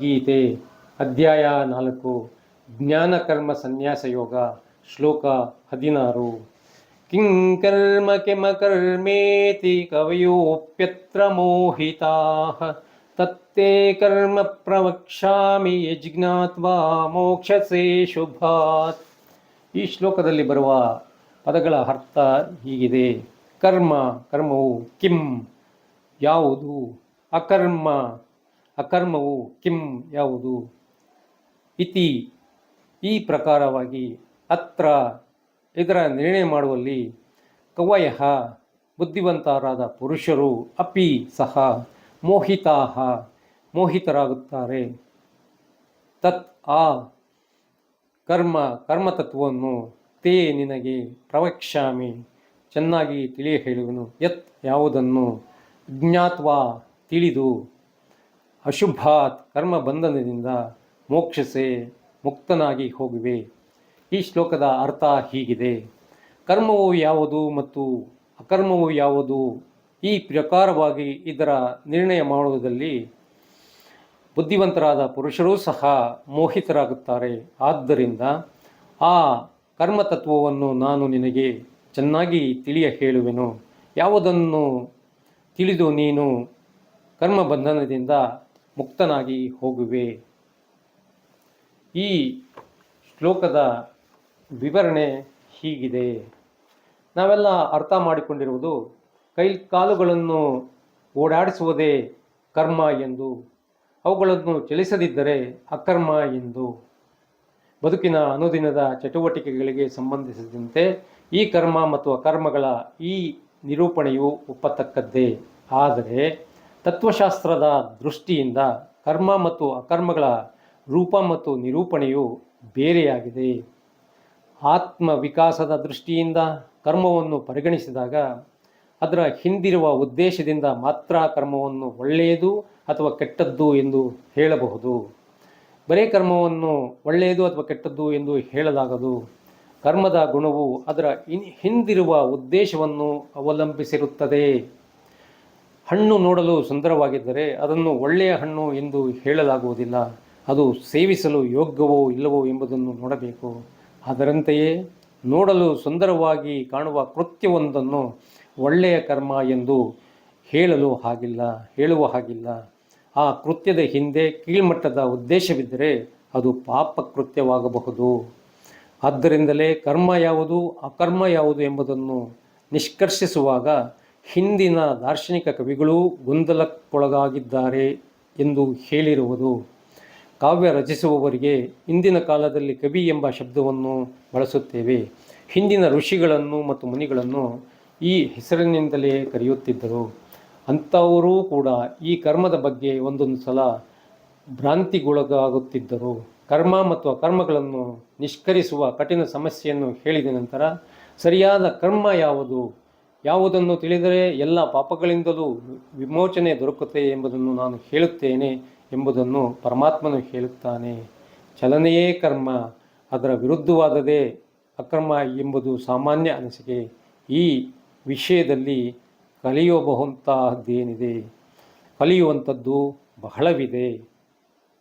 ಗೀತೆ, ಅಧ್ಯಾಯ ನಾಲ್ಕು ಜ್ಞಾನಕರ್ಮ ಸನ್ಯಾಸ ಯೋಗ, ಶ್ಲೋಕ ಹದಿನಾರು. ಕಿಂ ಕರ್ಮ ಕಿಮ ಕರ್ಮೇತಿ ಕವಯೋಪ್ಯತ್ರ ಮೋಹಿತಾ. ತತ್ತೇ ಕರ್ಮ ಪ್ರವಕ್ಷಾಮಿ ಯಜ್ಞಾತ್ವಾ ಮೋಕ್ಷಸೇ ಶುಭಾತ್. ಈ ಶ್ಲೋಕದಲ್ಲಿ ಬರುವ ಪದಗಳ ಅರ್ಥ ಹೀಗಿದೆ. ಕರ್ಮ, ಕರ್ಮವು ಕಿಂ, ಯಾವುದು? ಅಕರ್ಮ ಅಕರ್ಮವು ಕಿಂ ಯಾವುದು? ಇತಿ. ಈ ಪ್ರಕಾರವಾಗಿ ಅತ್ರ ಇದರ ನಿರ್ಣಯ ಮಾಡುವಲ್ಲಿ ಕವಯ ಬುದ್ಧಿವಂತರಾದ ಪುರುಷರು ಅಪಿ ಸಹ ಮೋಹಿತಾಹ ಮೋಹಿತರಾಗುತ್ತಾರೆ. ತತ್ ಆ ಕರ್ಮ ಕರ್ಮತತ್ವವನ್ನು ತೇ ನಿನಗೆ ಪ್ರವಕ್ಷ್ಯಾಮಿ. ಚೆನ್ನಾಗಿ ತಿಳಿಯ ಹೇಳುವನು ಯತ್ ಯಾವುದನ್ನು ಜ್ಞಾತ್ವ ತಿಳಿದು ಅಶುಭಾತ್ ಕರ್ಮ ಬಂಧನದಿಂದ ಮೋಕ್ಷಸೆ ಮುಕ್ತನಾಗಿ ಹೋಗುವೆ. ಈ ಶ್ಲೋಕದ ಅರ್ಥ ಹೀಗಿದೆ. ಕರ್ಮವು ಯಾವುದು ಮತ್ತು ಅಕರ್ಮವು ಯಾವುದು ಈ ಪ್ರಕಾರವಾಗಿ ಇದರ ನಿರ್ಣಯ ಮಾಡುವುದಲ್ಲಿ ಬುದ್ಧಿವಂತರಾದ ಪುರುಷರೂ ಸಹ ಮೋಹಿತರಾಗುತ್ತಾರೆ. ಆದ್ದರಿಂದ ಆ ಕರ್ಮತತ್ವವನ್ನು ನಾನು ನಿನಗೆ ಚೆನ್ನಾಗಿ ತಿಳಿಯ ಹೇಳುವೆನು. ಯಾವುದನ್ನು ತಿಳಿದು ನೀನು ಕರ್ಮ ಬಂಧನದಿಂದ ಮುಕ್ತನಾಗಿ ಹೋಗುವೆ. ಈ ಶ್ಲೋಕದ ವಿವರಣೆ ಹೀಗಿದೆ. ನಾವೆಲ್ಲ ಅರ್ಥ ಮಾಡಿಕೊಂಡಿರುವುದು ಕೈ ಕಾಲುಗಳನ್ನು ಓಡಾಡಿಸುವುದೇ ಕರ್ಮ ಎಂದು, ಅವುಗಳನ್ನು ಚಲಿಸದಿದ್ದರೆ ಅಕರ್ಮ ಎಂದು. ಬದುಕಿನ ಅನುದಿನದ ಚಟುವಟಿಕೆಗಳಿಗೆ ಸಂಬಂಧಿಸಿದಂತೆ ಈ ಕರ್ಮ ಮತ್ತು ಅಕರ್ಮಗಳ ಈ ನಿರೂಪಣೆಯು ಒಪ್ಪತಕ್ಕದ್ದೇ. ಆದರೆ ತತ್ವಶಾಸ್ತ್ರದ ದೃಷ್ಟಿಯಿಂದ ಕರ್ಮ ಮತ್ತು ಅಕರ್ಮಗಳ ರೂಪ ಮತ್ತು ನಿರೂಪಣೆಯು ಬೇರೆಯಾಗಿದೆ. ಆತ್ಮ ವಿಕಾಸದ ದೃಷ್ಟಿಯಿಂದ ಕರ್ಮವನ್ನು ಪರಿಗಣಿಸಿದಾಗ ಅದರ ಹಿಂದಿರುವ ಉದ್ದೇಶದಿಂದ ಮಾತ್ರ ಕರ್ಮವನ್ನು ಒಳ್ಳೆಯದು ಅಥವಾ ಕೆಟ್ಟದ್ದು ಎಂದು ಹೇಳಬಹುದು. ಬರೇ ಕರ್ಮವನ್ನು ಒಳ್ಳೆಯದು ಅಥವಾ ಕೆಟ್ಟದ್ದು ಎಂದು ಹೇಳಲಾಗದು. ಕರ್ಮದ ಗುಣವು ಅದರ ಹಿಂದಿರುವ ಉದ್ದೇಶವನ್ನು ಅವಲಂಬಿಸಿರುತ್ತದೆ. ಹಣ್ಣು ನೋಡಲು ಸುಂದರವಾಗಿದ್ದರೆ ಅದನ್ನು ಒಳ್ಳೆಯ ಹಣ್ಣು ಎಂದು ಹೇಳಲಾಗುವುದಿಲ್ಲ. ಅದು ಸೇವಿಸಲು ಯೋಗ್ಯವೋ ಇಲ್ಲವೋ ಎಂಬುದನ್ನು ನೋಡಬೇಕು. ಅದರಂತೆಯೇ ನೋಡಲು ಸುಂದರವಾಗಿ ಕಾಣುವ ಕೃತ್ಯವೊಂದನ್ನು ಒಳ್ಳೆಯ ಕರ್ಮ ಎಂದು ಹೇಳಲು ಹಾಗಿಲ್ಲ, ಹೇಳುವ ಹಾಗಿಲ್ಲ. ಆ ಕೃತ್ಯದ ಹಿಂದೆ ಕೀಳ್ಮಟ್ಟದ ಉದ್ದೇಶವಿದ್ದರೆ ಅದು ಪಾಪ ಕೃತ್ಯವಾಗಬಹುದು. ಆದ್ದರಿಂದಲೇ ಕರ್ಮ ಯಾವುದು, ಅಕರ್ಮ ಯಾವುದು ಎಂಬುದನ್ನು ನಿಷ್ಕರ್ಷಿಸುವಾಗ ಹಿಂದಿನ ದಾರ್ಶನಿಕ ಕವಿಗಳು ಗೊಂದಲಕ್ಕೊಳಗಾಗಿದ್ದಾರೆ ಎಂದು ಹೇಳಿರುವುದು ಕಾವ್ಯ ರಚಿಸುವವರಿಗೆ ಇಂದಿನ ಕಾಲದಲ್ಲಿ ಕವಿ ಎಂಬ ಶಬ್ದವನ್ನು ಬಳಸುತ್ತೇವೆ. ಹಿಂದಿನ ಋಷಿಗಳನ್ನು ಮತ್ತು ಮುನಿಗಳನ್ನು ಈ ಹೆಸರಿನಿಂದಲೇ ಕರೆಯುತ್ತಿದ್ದರು. ಅಂಥವರೂ ಕೂಡ ಈ ಕರ್ಮದ ಬಗ್ಗೆ ಒಂದೊಂದು ಸಲ ಭ್ರಾಂತಿಗೊಳಗಾಗುತ್ತಿದ್ದರು. ಕರ್ಮ ಮತ್ತು ಅಕರ್ಮಗಳನ್ನು ನಿಷ್ಕರಿಸುವ ಕಠಿಣ ಸಮಸ್ಯೆಯನ್ನು ಹೇಳಿದ ನಂತರ, ಸರಿಯಾದ ಕರ್ಮ ಯಾವುದು? ಯಾವುದನ್ನು ತಿಳಿದರೆ ಎಲ್ಲ ಪಾಪಗಳಿಂದಲೂ ವಿಮೋಚನೆ ದೊರಕುತ್ತೆ ಎಂಬುದನ್ನು ನಾನು ಹೇಳುತ್ತೇನೆ ಎಂಬುದನ್ನು ಪರಮಾತ್ಮನು ಹೇಳುತ್ತಾನೆ. ಚಲನೆಯೇ ಕರ್ಮ, ಅದರ ವಿರುದ್ಧವಾದದೇ ಅಕ್ರಮ ಎಂಬುದು ಸಾಮಾನ್ಯ ಅನಿಸಿಕೆ. ಈ ವಿಷಯದಲ್ಲಿ ಕಲಿಯಬಹುಂತಹದ್ದೇನಿದೆ ಕಲಿಯುವಂಥದ್ದು ಬಹಳವಿದೆ.